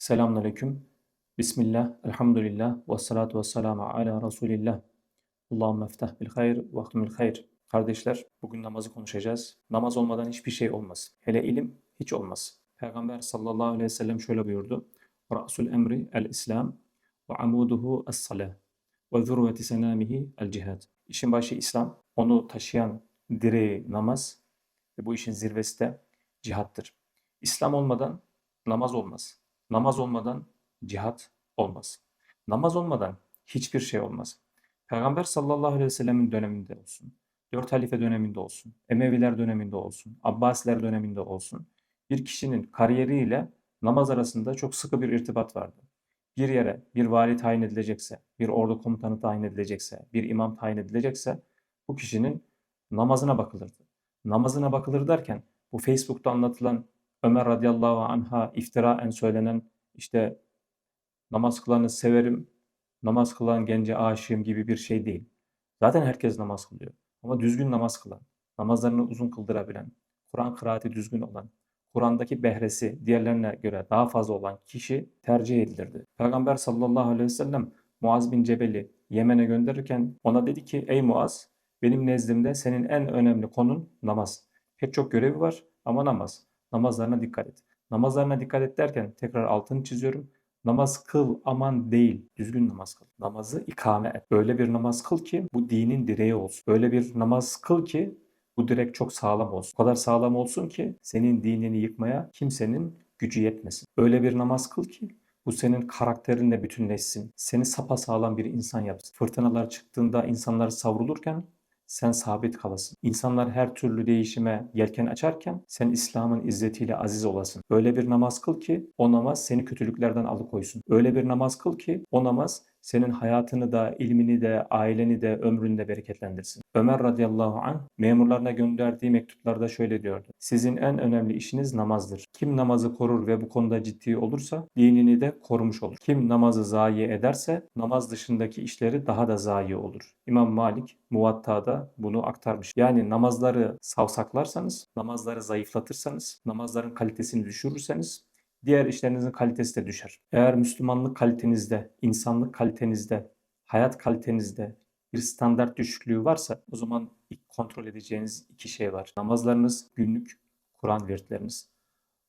Selamünaleyküm. Bismillah, elhamdülillah, ve salatu ve selamu ala Resulillah. Allahümme eftah bil hayr, ve ahtumil hayr. Kardeşler, bugün namazı konuşacağız. Namaz olmadan hiçbir şey olmaz. Hele ilim hiç olmaz. Peygamber sallallahu aleyhi ve sellem şöyle buyurdu. Ra'sul emri el-İslam ve amuduhu es-salah ve zürveti senamihi el-cihad. İşin başı İslam, onu taşıyan direği namaz ve bu işin zirvesi de cihattır. İslam olmadan namaz olmaz. Namaz olmadan cihat olmaz. Namaz olmadan hiçbir şey olmaz. Peygamber sallallahu aleyhi ve sellemin döneminde olsun, dört halife döneminde olsun, Emeviler döneminde olsun, Abbasiler döneminde olsun, bir kişinin kariyeriyle namaz arasında çok sıkı bir irtibat vardı. Bir yere bir vali tayin edilecekse, bir ordu komutanı tayin edilecekse, bir imam tayin edilecekse bu kişinin namazına bakılırdı. Namazına bakılır derken bu Facebook'ta anlatılan Ömer radıyallahu anha iftiraen söylenen işte namaz kılanı severim, namaz kılan gence aşığım gibi bir şey değil. Zaten herkes namaz kılıyor. Ama düzgün namaz kılan, namazlarını uzun kıldırabilen, Kur'an kıraati düzgün olan, Kur'an'daki behresi diğerlerine göre daha fazla olan kişi tercih edilirdi. Peygamber sallallahu aleyhi ve sellem Muaz bin Cebel'i Yemen'e gönderirken ona dedi ki ey Muaz benim nezdimde senin en önemli konun namaz. Pek çok görevi var ama namaz. Namazlarına dikkat et. Namazlarına dikkat et derken tekrar altını çiziyorum. Namaz kıl aman değil, düzgün namaz kıl. Namazı ikame et. Öyle bir namaz kıl ki bu dinin direği olsun. Öyle bir namaz kıl ki bu direk çok sağlam olsun. O kadar sağlam olsun ki senin dinini yıkmaya kimsenin gücü yetmesin. Öyle bir namaz kıl ki bu senin karakterinle bütünleşsin. Seni sapasağlam bir insan yapsın. Fırtınalar çıktığında insanlar savrulurken sen sabit kalasın. İnsanlar her türlü değişime yelken açarken sen İslam'ın izzetiyle aziz olasın. Öyle bir namaz kıl ki o namaz seni kötülüklerden alıkoysun. Öyle bir namaz kıl ki o namaz senin hayatını da, ilmini de, aileni de, ömrünü de bereketlendirsin. Ömer radıyallahu anh memurlarına gönderdiği mektuplarda şöyle diyordu. Sizin en önemli işiniz namazdır. Kim namazı korur ve bu konuda ciddi olursa dinini de korumuş olur. Kim namazı zayi ederse namaz dışındaki işleri daha da zayi olur. İmam Malik Muvatta'da bunu aktarmış. Yani namazları savsaklarsanız, namazları zayıflatırsanız, namazların kalitesini düşürürseniz diğer işlerinizin kalitesi de düşer. Eğer Müslümanlık kalitenizde, insanlık kalitenizde, hayat kalitenizde bir standart düşüklüğü varsa o zaman ilk kontrol edeceğiniz iki şey var. Namazlarınız, günlük Kur'an virtleriniz.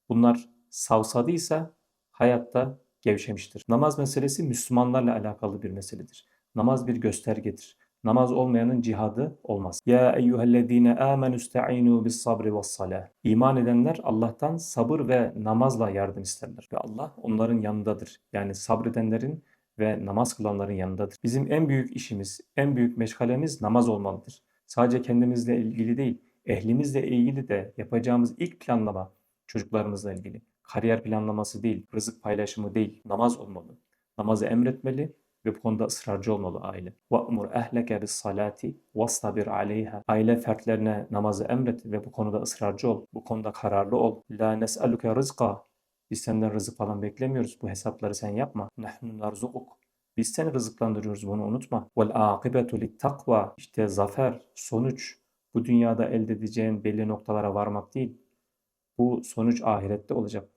Bunlar savsadıysa hayatta gevşemiştir. Namaz meselesi Müslümanlarla alakalı bir meseledir. Namaz bir göstergedir. Namaz olmayanın cihadı olmaz. Ya eyyühellezine amenu ista'inu bis sabri ve salah. İman edenler Allah'tan sabır ve namazla yardım isterler. Ve Allah onların yanındadır. Yani sabredenlerin ve namaz kılanların yanındadır. Bizim en büyük işimiz, en büyük meşgalemiz namaz olmalıdır. Sadece kendimizle ilgili değil, ehlimizle ilgili de yapacağımız ilk planlama çocuklarımızla ilgili. Kariyer planlaması değil, rızık paylaşımı değil, namaz olmalı. Namazı emretmeli, ve bu konuda ısrarcı olmalı aile. وَأْمُرْ اَهْلَكَ بِالصَّلَاةِ وَاسْتَبِرْ عَلَيْهَا Aile fertlerine namazı emret ve bu konuda ısrarcı ol. Bu konuda kararlı ol. لَا نَسْأَلُكَ رِزْقًا Biz senden rızık falan beklemiyoruz. Bu hesapları sen yapma. نَحْنُ نَرْزُقُكَ Biz seni rızıklandırıyoruz bunu unutma. وَالْعَاقِبَةُ لِلْتَقْوَى İşte zafer, sonuç bu dünyada elde edeceğin belli noktalara varmak değil. Bu sonuç ahirette olacak.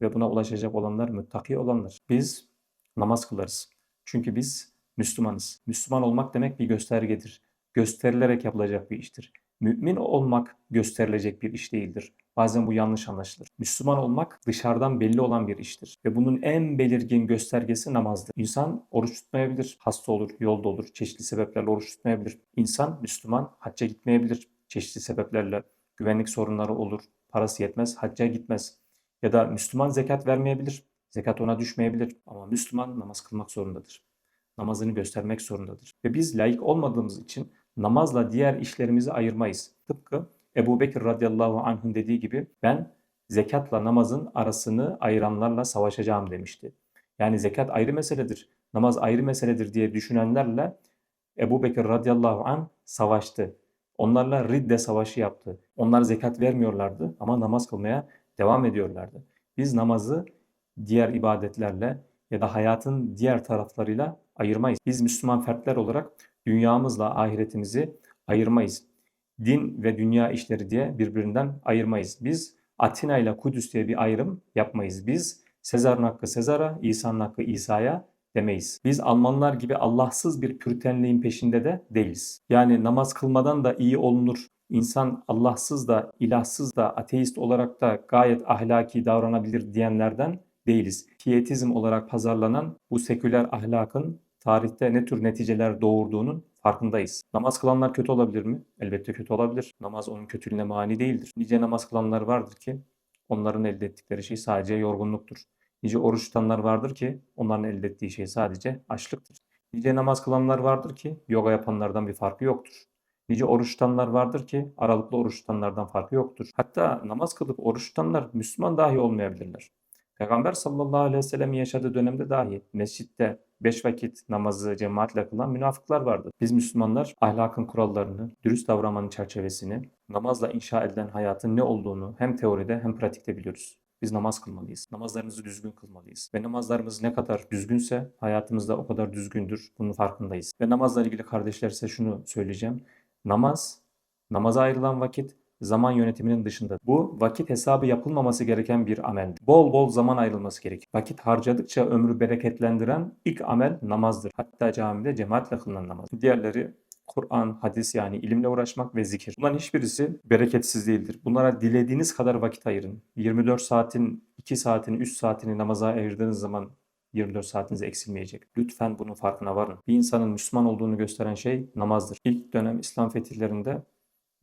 Ve buna ulaşacak olanlar müttaki olanlar. Biz namaz kılarız. Çünkü biz Müslümanız. Müslüman olmak demek bir göstergedir. Gösterilerek yapılacak bir iştir. Mümin olmak gösterilecek bir iş değildir. Bazen bu yanlış anlaşılır. Müslüman olmak dışarıdan belli olan bir iştir. Ve bunun en belirgin göstergesi namazdır. İnsan oruç tutmayabilir, hasta olur, yolda olur, çeşitli sebeplerle oruç tutmayabilir. İnsan Müslüman hacca gitmeyebilir, çeşitli sebeplerle. Güvenlik sorunları olur, parası yetmez, hacca gitmez. Ya da Müslüman zekat vermeyebilir. Zekat ona düşmeyebilir ama Müslüman namaz kılmak zorundadır. Namazını göstermek zorundadır. Ve biz layık olmadığımız için namazla diğer işlerimizi ayırmayız. Tıpkı Ebu Bekir radıyallahu anh'ın dediği gibi ben zekatla namazın arasını ayıranlarla savaşacağım demişti. Yani zekat ayrı meseledir, namaz ayrı meseledir diye düşünenlerle Ebu Bekir radıyallahu anh savaştı. Onlarla ridde savaşı yaptı. Onlar zekat vermiyorlardı ama namaz kılmaya devam ediyorlardı. Biz namazı diğer ibadetlerle ya da hayatın diğer taraflarıyla ayırmayız. Biz Müslüman fertler olarak dünyamızla ahiretimizi ayırmayız. Din ve dünya işleri diye birbirinden ayırmayız. Biz Atina ile Kudüs diye bir ayrım yapmayız. Biz Sezar'ın hakkı Sezar'a, İsa'nın hakkı İsa'ya demeyiz. Biz Almanlar gibi Allahsız bir püritenliğin peşinde de değiliz. Yani namaz kılmadan da iyi olunur. İnsan Allahsız da, ilahsız da, ateist olarak da gayet ahlaki davranabilir diyenlerden değiliz. Piyetizm olarak pazarlanan bu seküler ahlakın tarihte ne tür neticeler doğurduğunun farkındayız. Namaz kılanlar kötü olabilir mi? Elbette kötü olabilir. Namaz onun kötülüğüne mani değildir. Nice namaz kılanlar vardır ki onların elde ettikleri şey sadece yorgunluktur. Nice oruç tutanlar vardır ki onların elde ettiği şey sadece açlıktır. Nice namaz kılanlar vardır ki yoga yapanlardan bir farkı yoktur. Nice oruç tutanlar vardır ki aralıklı oruç tutanlardan farkı yoktur. Hatta namaz kılıp oruç tutanlar Müslüman dahi olmayabilirler. Peygamber sallallahu aleyhi ve sellem yaşadığı dönemde dahi mescitte beş vakit namazı cemaatle kılan münafıklar vardı. Biz Müslümanlar ahlakın kurallarını, dürüst davranmanın çerçevesini, namazla inşa edilen hayatın ne olduğunu hem teoride hem pratikte biliyoruz. Biz namaz kılmalıyız. Namazlarımızı düzgün kılmalıyız. Ve namazlarımız ne kadar düzgünse hayatımız da o kadar düzgündür. Bunun farkındayız. Ve namazla ilgili kardeşler size şunu söyleyeceğim. Namaz, namaza ayrılan vakit zaman yönetiminin dışında. Bu vakit hesabı yapılmaması gereken bir amel. Bol bol zaman ayrılması gerekir. Vakit harcadıkça ömrü bereketlendiren ilk amel namazdır. Hatta camide cemaatle kılınan namaz. Diğerleri Kur'an, hadis yani ilimle uğraşmak ve zikir. Bunların hiçbirisi bereketsiz değildir. Bunlara dilediğiniz kadar vakit ayırın. 24 saatin 2 saatini, 3 saatini namaza ayırdığınız zaman 24 saatiniz eksilmeyecek. Lütfen bunun farkına varın. Bir insanın Müslüman olduğunu gösteren şey namazdır. İlk dönem İslam fetihlerinde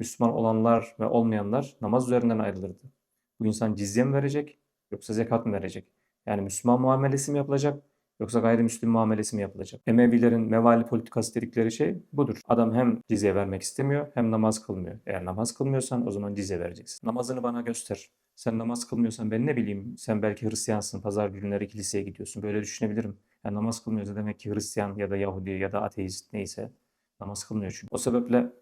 Müslüman olanlar ve olmayanlar namaz üzerinden ayrılırdı. Bu insan cizye mi verecek yoksa zekat mı verecek? Yani Müslüman muamelesi mi yapılacak yoksa gayrimüslim muamelesi mi yapılacak? Emevilerin mevali politikası dedikleri şey budur. Adam hem cizye vermek istemiyor hem namaz kılmıyor. Eğer namaz kılmıyorsan o zaman cizye vereceksin. Namazını bana göster. Sen namaz kılmıyorsan ben ne bileyim sen belki Hristiyansın pazar günleri kiliseye gidiyorsun böyle düşünebilirim. Yani namaz kılmıyorsa demek ki Hristiyan ya da Yahudi ya da ateist neyse namaz kılmıyor çünkü. O sebeple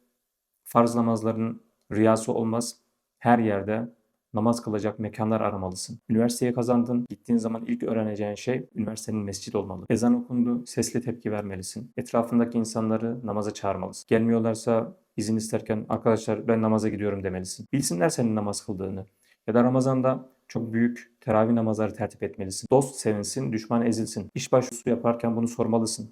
farz namazların riyası olmaz. Her yerde namaz kılacak mekanlar aramalısın. Üniversiteye kazandın, gittiğin zaman ilk öğreneceğin şey üniversitenin mescid olmalı. Ezan okundu, sesli tepki vermelisin. Etrafındaki insanları namaza çağırmalısın. Gelmiyorlarsa izin isterken arkadaşlar ben namaza gidiyorum demelisin. Bilsinler senin namaz kıldığını. Ya da Ramazan'da çok büyük teravih namazları tertip etmelisin. Dost sevinsin, düşman ezilsin. İş başvurusu yaparken bunu sormalısın.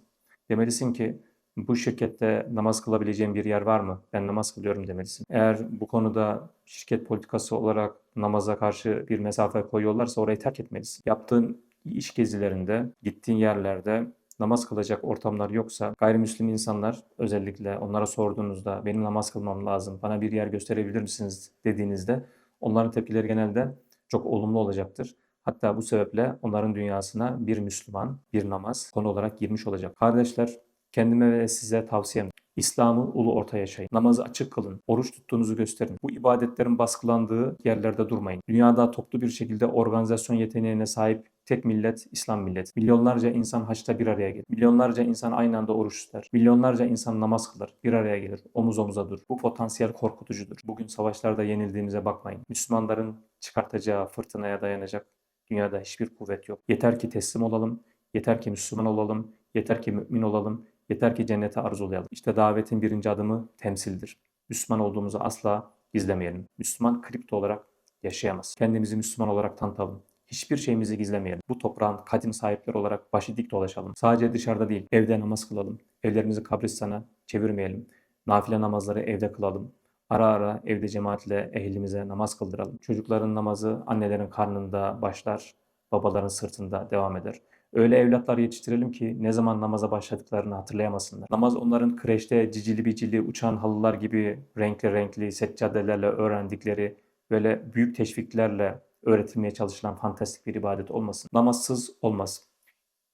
Demelisin ki bu şirkette namaz kılabileceğim bir yer var mı? Ben namaz kılıyorum demelisin. Eğer bu konuda şirket politikası olarak namaza karşı bir mesafe koyuyorlarsa orayı terk etmelisin. Yaptığın iş gezilerinde, gittiğin yerlerde namaz kılacak ortamlar yoksa gayrimüslim insanlar özellikle onlara sorduğunuzda benim namaz kılmam lazım, bana bir yer gösterebilir misiniz dediğinizde onların tepkileri genelde çok olumlu olacaktır. Hatta bu sebeple onların dünyasına bir Müslüman, bir namaz konu olarak girmiş olacak. Kardeşler Kendime ve size tavsiyem İslam'ı ulu orta yaşayın. Namazı açık kılın. Oruç tuttuğunuzu gösterin. Bu ibadetlerin baskılandığı yerlerde durmayın. Dünyada toplu bir şekilde organizasyon yeteneğine sahip tek millet İslam milleti. Milyonlarca insan haçta bir araya gelir. Milyonlarca insan aynı anda oruç tutar. Milyonlarca insan namaz kılar. Bir araya gelir. Omuz omuza dur. Bu potansiyel korkutucudur. Bugün savaşlarda yenildiğimize bakmayın. Müslümanların çıkartacağı fırtınaya dayanacak dünyada hiçbir kuvvet yok. Yeter ki teslim olalım. Yeter ki Müslüman olalım. Yeter ki mümin olalım Yeter ki cennete arzulayalım. İşte davetin birinci adımı temsildir. Müslüman olduğumuzu asla gizlemeyelim. Müslüman kripto olarak yaşayamaz. Kendimizi Müslüman olarak tanıtalım. Hiçbir şeyimizi gizlemeyelim. Bu toprağın kadim sahipleri olarak başı dik dolaşalım. Sadece dışarıda değil, evde namaz kılalım. Evlerimizi kabristana çevirmeyelim. Nafile namazları evde kılalım. Ara ara evde cemaatle ehlimize namaz kıldıralım. Çocukların namazı annelerin karnında başlar, babaların sırtında devam eder. Öyle evlatlar yetiştirelim ki ne zaman namaza başladıklarını hatırlayamasınlar. Namaz onların kreşte cicili bicili uçan halılar gibi renkli renkli seccadelerle öğrendikleri böyle büyük teşviklerle öğretilmeye çalışılan fantastik bir ibadet olmasın. Namazsız olmaz.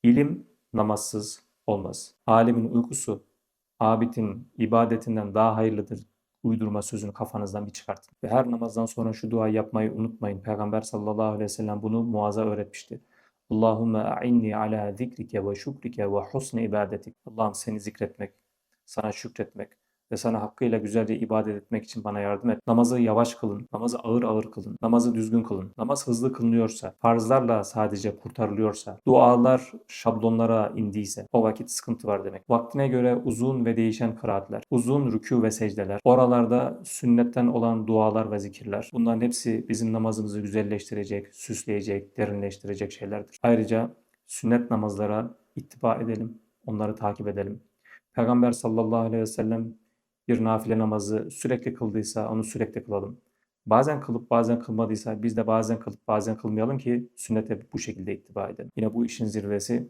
İlim namazsız olmaz. Alimin uykusu abidin ibadetinden daha hayırlıdır uydurma sözünü kafanızdan bir çıkartın. Ve her namazdan sonra şu duayı yapmayı unutmayın. Peygamber sallallahu aleyhi ve sellem bunu Muaz'a öğretmişti. Allahümme a'inni ala zikrike ve şükrike ve husni ibadetik. Allah'ım seni zikretmek, sana şükretmek ve sana hakkıyla güzelce ibadet etmek için bana yardım et. Namazı yavaş kılın, namazı ağır ağır kılın, namazı düzgün kılın. Namaz hızlı kılınıyorsa, farzlarla sadece kurtarılıyorsa, dualar şablonlara indiyse o vakit sıkıntı var demek. Vaktine göre uzun ve değişen kıraatler, uzun rükû ve secdeler, oralarda sünnetten olan dualar ve zikirler. Bunların hepsi bizim namazımızı güzelleştirecek, süsleyecek, derinleştirecek şeylerdir. Ayrıca sünnet namazlara ittiba edelim, onları takip edelim. Peygamber sallallahu aleyhi ve sellem bir nafile namazı sürekli kıldıysa onu sürekli kılalım. Bazen kılıp bazen kılmadıysa biz de bazen kılıp bazen kılmayalım ki sünnete bu şekilde ittiba edelim. Yine bu işin zirvesi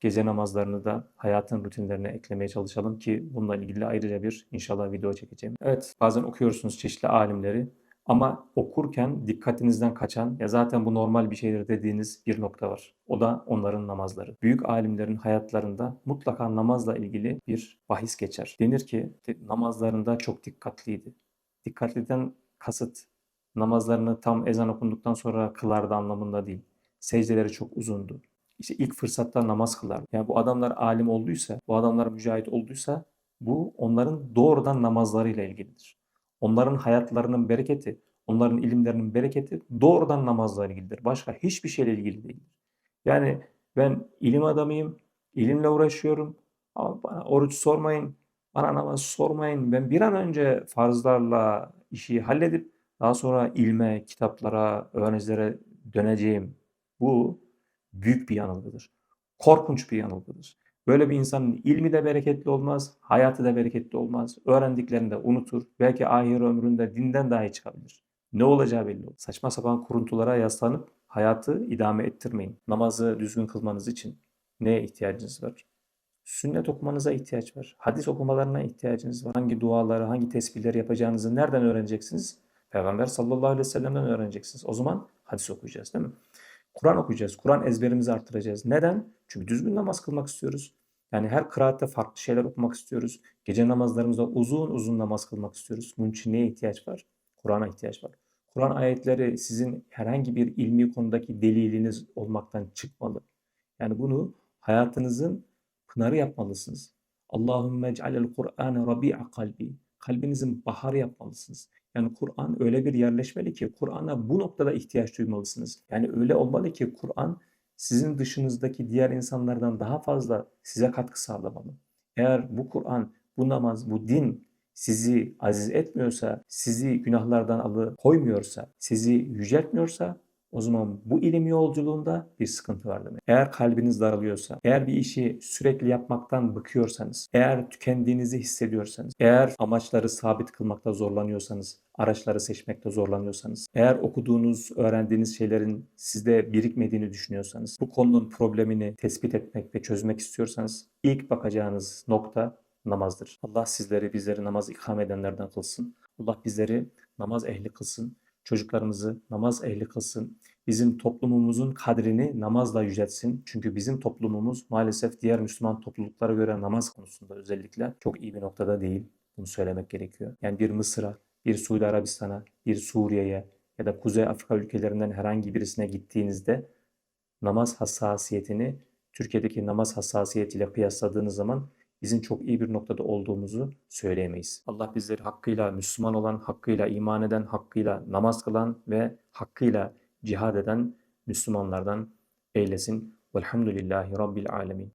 gece namazlarını da hayatın rutinlerine eklemeye çalışalım ki bununla ilgili ayrıca bir inşallah video çekeceğim. Evet bazen okuyorsunuz çeşitli alimleri ama okurken dikkatinizden kaçan ya zaten bu normal bir şeydir dediğiniz bir nokta var. O da onların namazları. Büyük alimlerin hayatlarında mutlaka namazla ilgili bir bahis geçer. Denir ki namazlarında çok dikkatliydi. Dikkatliden kasıt namazlarını tam ezan okunduktan sonra kılardı anlamında değil. Secdeleri çok uzundu. İşte ilk fırsatta namaz kılar. Yani bu adamlar alim olduysa, bu adamlar mücahit olduysa bu onların doğrudan namazlarıyla ilgilidir. Onların hayatlarının bereketi, onların ilimlerinin bereketi doğrudan namazla ilgilidir. Başka hiçbir şeyle ilgili değildir. Yani ben ilim adamıyım, ilimle uğraşıyorum ama bana oruç sormayın, bana namaz sormayın. Ben bir an önce farzlarla işi halledip daha sonra ilme, kitaplara, öğrencilere döneceğim. Bu büyük bir yanılgıdır. Korkunç bir yanılgıdır. Böyle bir insanın ilmi de bereketli olmaz, hayatı da bereketli olmaz. Öğrendiklerini de unutur. Belki ahir ömründe dinden dahi çıkabilir. Ne olacağı belli olmaz. Saçma sapan kuruntulara yaslanıp hayatı idame ettirmeyin. Namazı düzgün kılmanız için neye ihtiyacınız var? Sünnet okumanıza ihtiyaç var. Hadis okumalarına ihtiyacınız var. Hangi duaları, hangi tesbihleri yapacağınızı nereden öğreneceksiniz? Peygamber sallallahu aleyhi ve sellem'den öğreneceksiniz. O zaman hadis okuyacağız değil mi? Kur'an okuyacağız. Kur'an ezberimizi arttıracağız. Neden? Çünkü düzgün namaz kılmak istiyoruz. Yani her kıraatte farklı şeyler okumak istiyoruz. Gece namazlarımızda uzun uzun namaz kılmak istiyoruz. Bunun için neye ihtiyaç var? Kur'an'a ihtiyaç var. Kur'an ayetleri sizin herhangi bir ilmi konudaki deliliniz olmaktan çıkmalı. Yani bunu hayatınızın pınarı yapmalısınız. Allahümme ec'alel Kur'ane rabi'a kalbi. Kalbinizin baharı yapmalısınız. Yani Kur'an öyle bir yerleşmeli ki Kur'an'a bu noktada ihtiyaç duymalısınız. Yani öyle olmalı ki Kur'an sizin dışınızdaki diğer insanlardan daha fazla size katkı sağlamalı. Eğer bu Kur'an, bu namaz, bu din sizi aziz etmiyorsa, sizi günahlardan alı koymuyorsa, sizi yüceltmiyorsa o zaman bu ilim yolculuğunda bir sıkıntı var demek. Eğer kalbiniz daralıyorsa, eğer bir işi sürekli yapmaktan bıkıyorsanız, eğer tükendiğinizi hissediyorsanız, eğer amaçları sabit kılmakta zorlanıyorsanız, araçları seçmekte zorlanıyorsanız, eğer okuduğunuz, öğrendiğiniz şeylerin sizde birikmediğini düşünüyorsanız, bu konunun problemini tespit etmek ve çözmek istiyorsanız ilk bakacağınız nokta namazdır. Allah sizleri, bizleri namaz ikame edenlerden kılsın. Allah bizleri namaz ehli kılsın çocuklarımızı namaz ehli kılsın. Bizim toplumumuzun kadrini namazla yüceltsin. Çünkü bizim toplumumuz maalesef diğer Müslüman topluluklara göre namaz konusunda özellikle çok iyi bir noktada değil. Bunu söylemek gerekiyor. Yani bir Mısır'a, bir Suudi Arabistan'a, bir Suriye'ye ya da Kuzey Afrika ülkelerinden herhangi birisine gittiğinizde namaz hassasiyetini Türkiye'deki namaz hassasiyetiyle kıyasladığınız zaman bizim çok iyi bir noktada olduğumuzu söyleyemeyiz. Allah bizleri hakkıyla Müslüman olan, hakkıyla iman eden, hakkıyla namaz kılan ve hakkıyla cihad eden Müslümanlardan eylesin. Velhamdülillahi Rabbil Alemin.